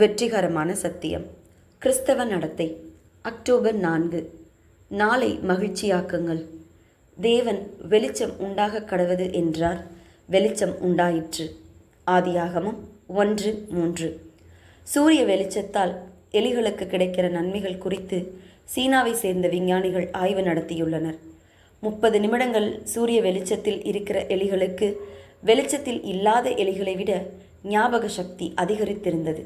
வெற்றிகரமான சத்தியம். கிறிஸ்தவ நடத்தை அக்டோபர் நான்கு. நாளை மகிழ்ச்சியாக்குங்கள். தேவன் வெளிச்சம் உண்டாக கடவது என்றார். வெளிச்சம் உண்டாயிற்று. ஆதியாகமம் ஒன்று மூன்று. சூரிய வெளிச்சத்தால் எலிகளுக்கு கிடைக்கிற நன்மைகள் குறித்து சீனாவை சேர்ந்த விஞ்ஞானிகள் ஆய்வு நடத்தியுள்ளனர். முப்பது நிமிடங்கள் சூரிய வெளிச்சத்தில் இருக்கிற எலிகளுக்கு வெளிச்சத்தில் இல்லாத எலிகளை விட ஞாபக சக்தி அதிகரித்திருந்தது.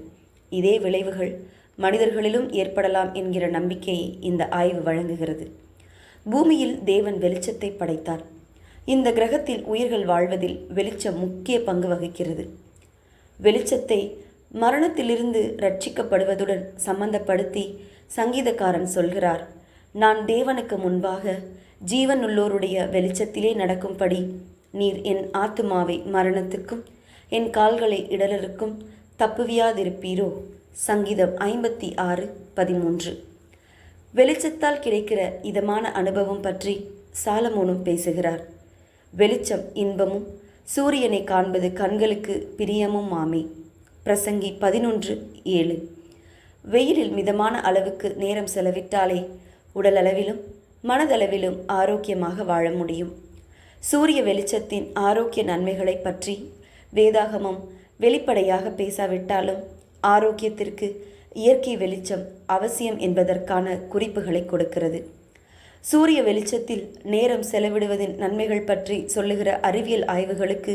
இதே விளைவுகள் மனிதர்களிலும் ஏற்படலாம் என்கிற நம்பிக்கையை இந்த ஆய்வு வழங்குகிறது. பூமியில் தேவன் வெளிச்சத்தை படைத்தார். இந்த கிரகத்தில் உயிர்கள் வாழ்வதில் வெளிச்சம் முக்கிய பங்கு வகிக்கிறது. வெளிச்சத்தை மரணத்திலிருந்து ரட்சிக்கப்படுவதுடன் சம்பந்தப்படுத்தி சங்கீதக்காரன் சொல்கிறார் நான் தேவனுக்கு முன்பாக ஜீவனுள்ளோருடைய வெளிச்சத்திலே நடக்கும்படி நீர் என் ஆத்துமாவை மரணத்துக்கும் என் கால்களை இடலருக்கும் தப்புவியாதிருப்பீரோ? சங்கீதம் ஐம்பத்தி ஆறு பதிமூன்று. வெளிச்சத்தால் கிடைக்கிற இதமான அனுபவம் பற்றி சாலமோனும் பேசுகிறார். வெளிச்சம் இன்பமும் சூரியனை காண்பது கண்களுக்கு பிரியமும் மாமே. பிரசங்கி பதினொன்று ஏழு. வெயிலில் மிதமான அளவுக்கு நேரம் செலவிட்டாலே உடலளவிலும் மனதளவிலும் ஆரோக்கியமாக வாழ முடியும். சூரிய வெளிச்சத்தின் ஆரோக்கிய நன்மைகளை பற்றி வேதாகமம் வெளிப்படையாக பேசாவிட்டாலும் ஆரோக்கியத்திற்கு இயற்கை வெளிச்சம் அவசியம் என்பதற்கான குறிப்புகளை கொடுக்கிறது. சூரிய வெளிச்சத்தில் நேரம் செலவிடுவதின் நன்மைகள் பற்றி சொல்லுகிற அறிவியல் ஆய்வுகளுக்கு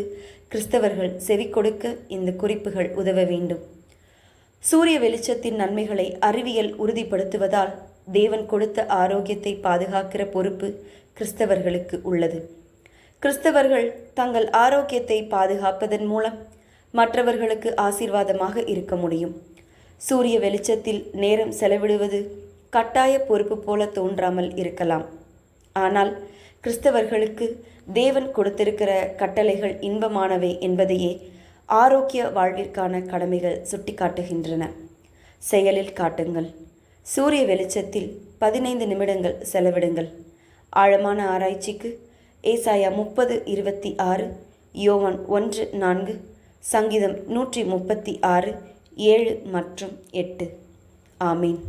கிறிஸ்தவர்கள் செவி கொடுக்க இந்த குறிப்புகள் உதவ வேண்டும். சூரிய வெளிச்சத்தின் நன்மைகளை அறிவியல் உறுதிப்படுத்துவதால் தேவன் கொடுத்த ஆரோக்கியத்தை பாதுகாக்கிற பொறுப்பு கிறிஸ்தவர்களுக்கு உள்ளது. கிறிஸ்தவர்கள் தங்கள் ஆரோக்கியத்தை பாதுகாப்பதன் மூலம் மற்றவர்களுக்கு ஆசீர்வாதமாக இருக்க முடியும். சூரிய வெளிச்சத்தில் நேரம் செலவிடுவது கட்டாய பொறுப்பு போல தோன்றாமல் இருக்கலாம். ஆனால் கிறிஸ்தவர்களுக்கு தேவன் கொடுத்திருக்கிற கட்டளைகள் இன்பமானவை என்பதையே ஆரோக்கிய வாழ்விற்கான கடமைகள் சுட்டிக்காட்டுகின்றன. செயலில் காட்டுங்கள். சூரிய வெளிச்சத்தில் பதினைந்து நிமிடங்கள் செலவிடுங்கள். ஆழமான ஆராய்ச்சிக்கு ஏசாயா முப்பது இருபத்தி ஆறு யோவன் ஒன்று நான்கு சங்கீதம் நூற்றி முப்பத்தி ஆறு ஏழு மற்றும் எட்டு. ஆமீன்.